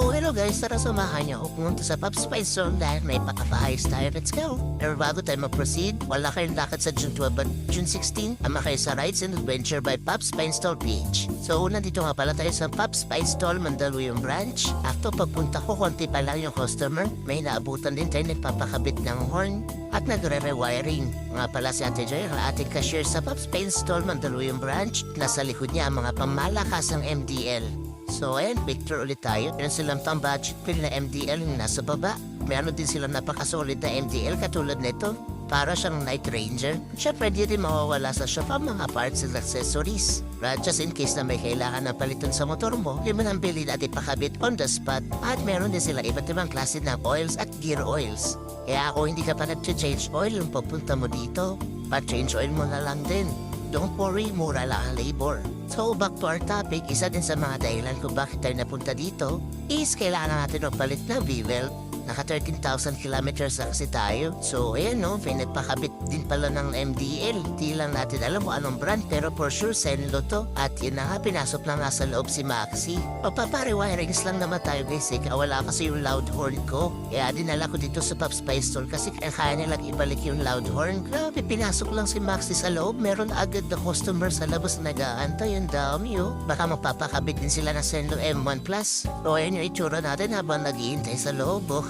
So, hello guys, tara samahan niyo ako pumunta sa Pop Spice Zone dahil may pakapahayos tayo. Let's go! Pero bago tayo mag-proceed, wala kayong lakad sa June 12 at June 16, ama kayo sa Rides and Adventure by Pop Spice Stall PH. So, una dito nga pala tayo sa Pop Spice Stall Mandaluyong Branch. After pagpunta ko, konti pa lang yung customer. May naabutan din tayo nagpapakabit ng horn at nagre-rewiring. Nga pala si Ate Joy, ang ating cashier sa Pop Spice Stall Mandaluyong Branch. Nasa likod niya ang mga pamalakasang MDL. So ayan, picture ulit tayo. Meron silang pang budget pill na MDL yung nasa baba. Meron din silang napakasolid na MDL katulad nito. Para siyang Night Ranger. Siya pwede rin mawawala sa shop ang mga parts and accessories. Right, just in case na may kailangan ng palitan sa motor mo, hindi mo nang bilhin at ipakabit on the spot. At meron din sila iba't ibang klase ng oils at gear oils. Kaya ako hindi ka pa nag-change oil yung papunta mo dito, pa-change oil mo na lang din. Don't worry, mura lang ang labor. So back to our topic, isa din sa mga dahilan kung bakit tayo napunta dito is kailangan natin magpalit ng V-Weld. Naka 13,000 kilometers na kasi tayo. So ayan no, pinagpakabit din pala ng MDL. Di lang natin alam kung anong brand pero for sure Senlo to. At yun na nga, pinasok na nga sa loob si Maxi. Papapare-wirings lang naman tayo guys eh. kaya Wala kasi yung loud horn ko. Kaya dinala ko dito sa Pop Spice Store kasi kaya nilang ibalik yung loud horn. Grabe, pinasok lang si Maxi sa loob. Meron agad na customer sa labas na nag-aantay. Ang dami oh. Baka magpapakabit din sila ng Senlo M1 Plus. So ayan yung itsura natin habang naghihintay sa loob oh.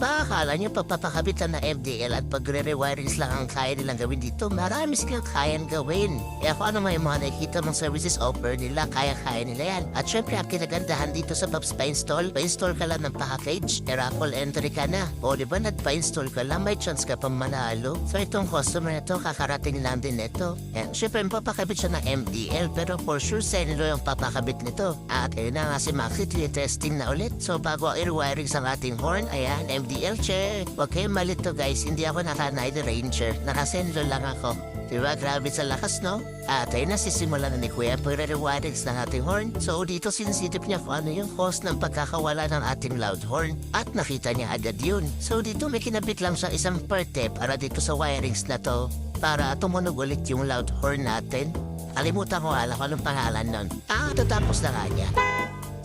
Baka akala nyo pagpapakabit lang na MDL at pagre-rewirings lang ang kaya nilang gawin dito, marami silang kayang gawin. Kaya kung ano may mga nakikita mong services offer nila, kaya-kaya nila yan. At syempre, ang kinagandahan dito sa Pops Pa-install, pa-install ka lang ng package, e raffle entry ka na. O di ba nagpa-install ka lang, may chance ka pang manalo. So itong customer na to, kakarating lang din nito. And syempre, papakabit siya ng MDL, pero for sure, Senlo yung papakabit nito. At ayun na nga si Maxi, testing na ulit. So bago ang i-wirings ang ating horn, ayan, MDL check. Huwag kayong malito guys, hindi ako naka-Night Ranger. Naka-Senlo lang ako. Diba? Grabe sa lakas, no? At ayun na, sisimula na ni Kuya ang pagre-rewarings ng ating horn. So dito sinisitip niya kung ano yung cause ng pagkakawala ng ating loud horn. At nakita niya agad yun. So dito may kinabit lang siya isang parte para dito sa wirings na to. Para tumunog ulit yung loud horn natin. Kalimutan ko alam kung anong pangalan nun. Ah, tatapos na nga niya.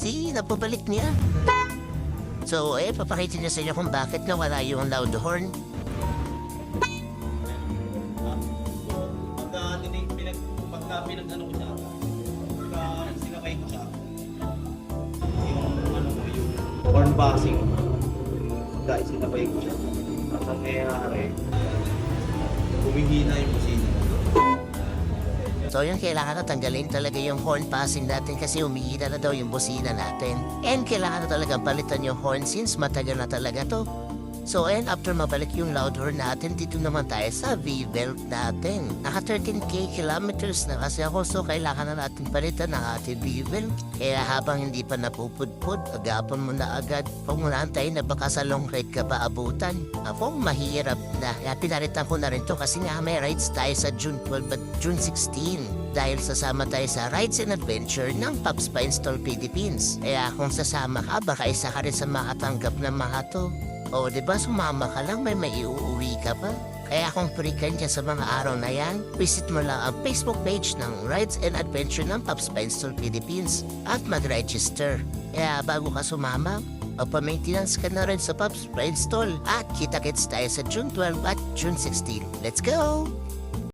See, napabalik niya. So, eh, papakita niya sa inyo kung bakit nawala yung loud horn. Pinag, pagka pinag ano ko siya, pagka sinakay ko siya, yung ano ko, yung horn passing, pagka isinakay ko siya, ang nangyayari, humihina yung busina. So yun, kailangan na tanggalin talaga yung horn passing natin kasi humihina na daw yung busina natin. And kailangan na talaga palitan yung horn since matagal na talaga to. So and after mabalik yung loud horn natin, dito naman tayo sa V-belt natin. Naka 13k kilometers na kasi ako so kailangan na natin palitan ng ating V-belt. Kaya habang hindi pa napupudpud, agapon mo na agad. Huwag mo na baka sa long ride ka pa abutan. Ako mahirap na. Kaya pinalitan ko na rin to kasi nga may rides tayo sa June 12 at June 16 dahil sasama tayo sa Rides and Adventure ng Pops Pa Install Philippines. Kaya kung sasama ka, baka isa ka rin sa makatanggap ng mga to. O, di ba sumama ka lang, may maiuuwi ka pa? Kaya kung free ka dyan sa mga araw na yan, visit mo lang ang Facebook page ng Rides and Adventure ng Pops Install Philippines at mag-register. Kaya bago ka sumama, Magpa-maintenance ka na rin sa Pops Pa Install at kita-kits tayo sa June 12 at June 16. Let's go!